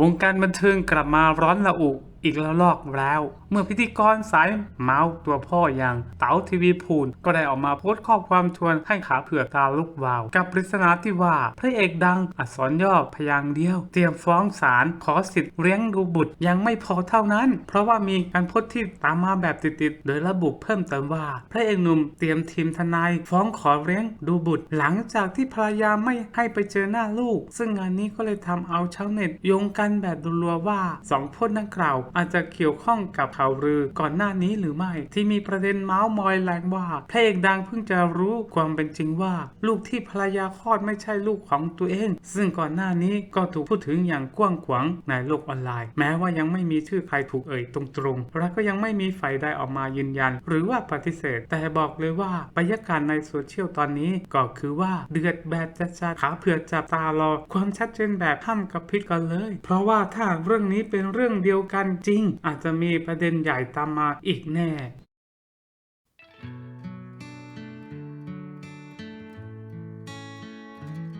วงการบันเทิงกลับมาร้อนระอุ อีกแล้วลอกแล้ว เมื่อพิธีกรสายเมาส์ตัวพ่ออย่างเต๋าทีวีพูนก็ได้ออกมาโพสต์ข้อความชวนให้ขาเผือกตาลุกวาว กับปริศนาที่ว่าพระเอกดังอักษรย่อพยางค์เดียว เตรียมฟ้องศาลขอสิทธิ์เลี้ยงดูบุตรยังไม่พอเท่านั้น เพราะว่ามีการโพสต์ที่ตามมาแบบติดๆโดยระบุเพิ่มเติมว่า พระเอกหนุ่มเตรียมทีมทนาย ฟ้องขอเลี้ยงดูบุตร หลังจากที่ภรรยาไม่ให้ไปเจอหน้าลูก ซึ่งงานนี้ก็เลยทำเอาชาวเน็ตโยงกันแบบดุรัวว่าสองโพสต์ดังกล่าวอาจจะเกี่ยวข้องกับข่าวลือก่อนหน้านี้หรือไม่ ที่มีประเด็นเมาส์มอยแรงว่าพระเอกดังเพิ่งจะรู้ความเป็นจริงว่า ลูกที่ภรรยาคลอดไม่ใช่ลูกของตัวเอง ซึ่งก่อนหน้านี้ก็ถูกพูดถึงอย่างกว้างขวางในโลกออนไลน์ แม้ว่ายังไม่มีชื่อใครถูกเอ่ยตรงๆ และก็ยังไม่มีฝ่ายใดออกมายืนยัน หรือว่าปฏิเสธ แต่บอกเลยว่าบรรยากาศในโซเชียลตอนนี้ก็คือว่าเดือดแบบจัดๆขาเผือกจับตารอ ความชัดเจนแบบห้ามกับพริบกันเลย เพราะว่าถ้าเรื่องนี้เป็นเรื่องเดียวกันจริง อาจจะมีประเด็นใหญ่ตามมาอีกแน่